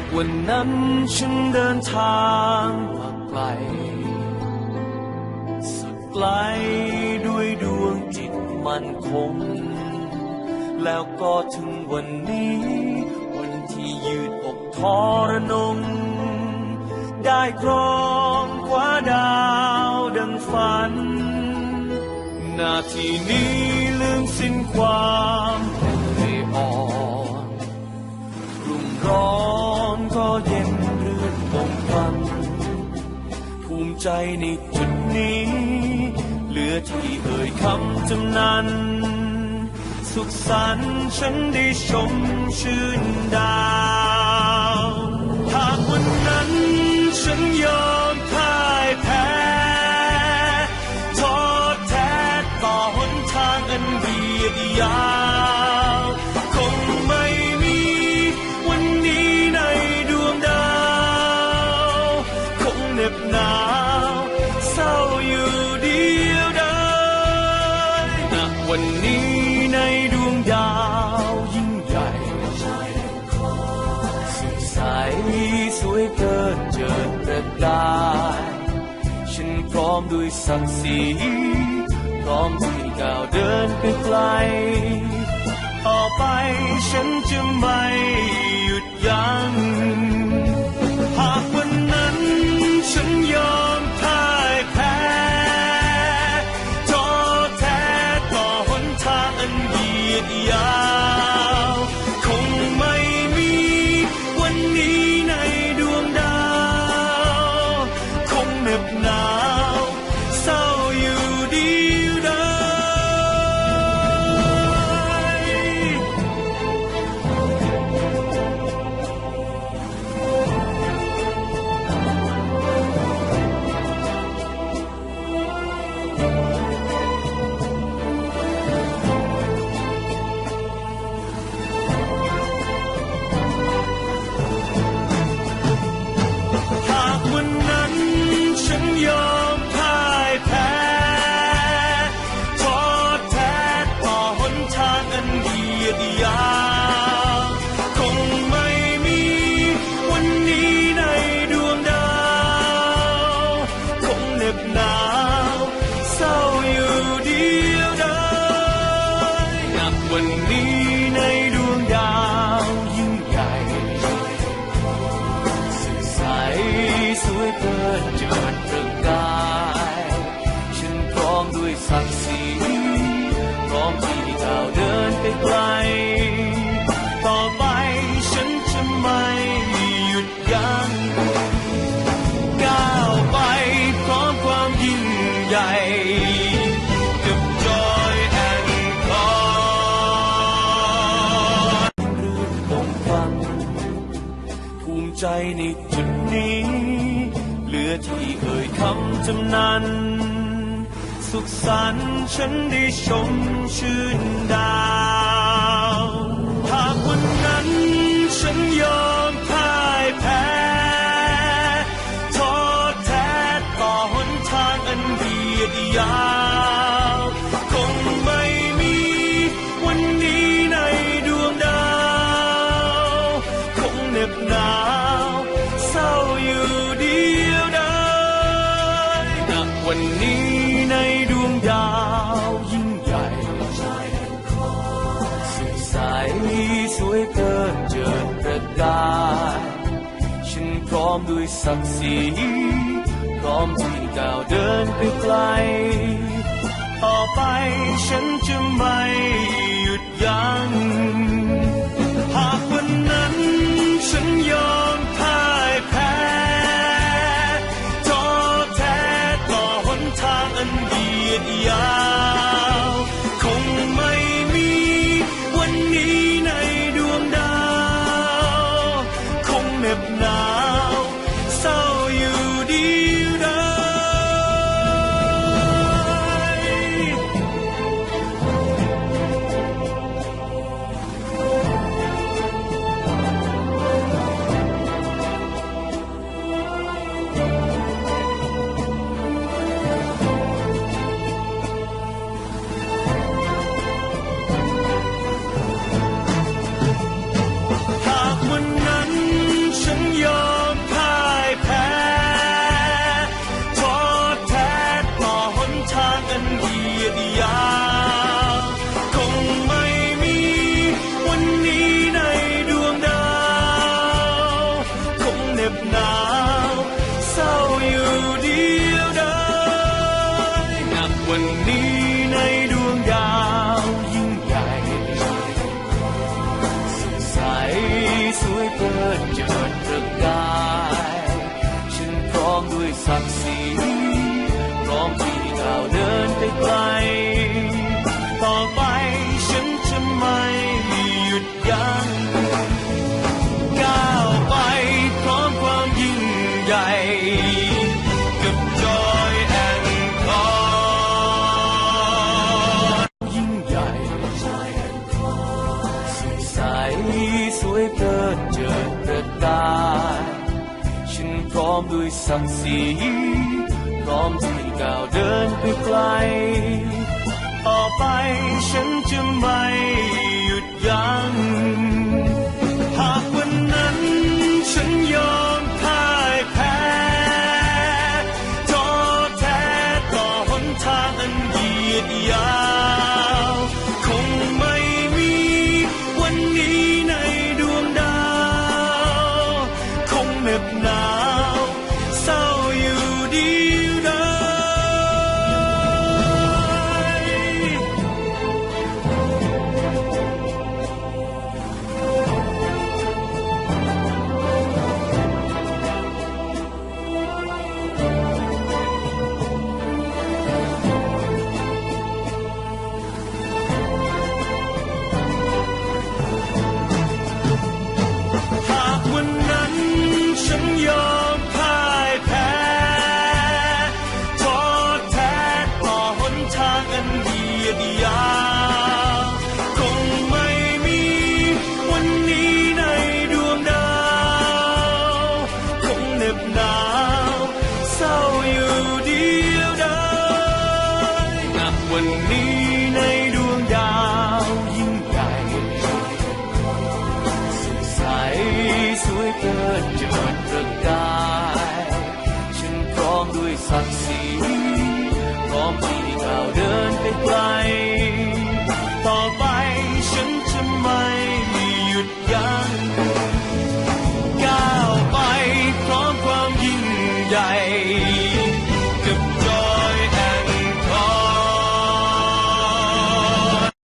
ากวันนั้นฉันเดินทางมาไกล สุดไกลด้วยดวงจิตมันคง แล้วก็ถึงวันนี้ วันที่ยืดอกทรนง ได้ครองคว้าดาวดังฝัน นาทีนี้ลืมสิ้นความแห่งเรอ่อนรุ่มร้อน เย็นรื่นคงพันภูมิใจในจุดนี้ เหลือที่เอ่ยคำจำนันสุขสันต์ฉันได้ชมชื่นดาว หากวันนั้นฉันยอม วันนี้ในดวงดาวยิ่งใหญ่สุดใสสวยเกินเจิดประกายฉันพร้อมด้วยศักดิ์ศรีพร้อมที่ก้าวเดินไปไกล ต่อไปฉันจะไม่ เกินเจิดประกายฉันพร้อมด้วยศักดิ์ศรีพร้อมที่ก้าวเดินไปไกล ต่อไปฉันจะไม่หยุดยั้งก้าวไปพร้อมความยิ่งใหญ่กับ Joy and Cause รื่นคงฟังภูมิใจในจุดนี้ อที่เอ่ยคำจำนันสุขสันต์ฉันได้ชมชื่นดาวหากวันนั้นฉันยอมพ่ายแพ้ทอดแท้ต่อหนทางอันเดียดยา อมด้วยศักดิ์ศรีพร้อมที่ก้าวเดินไปไกล ต่อไปฉันจะ 就接 พร้อมด้วยสักดิ์ศรีพร้อมที่ก้าวเดินไปไกล ต่อไปฉันจะไม่หยุดยัง้ง 问你น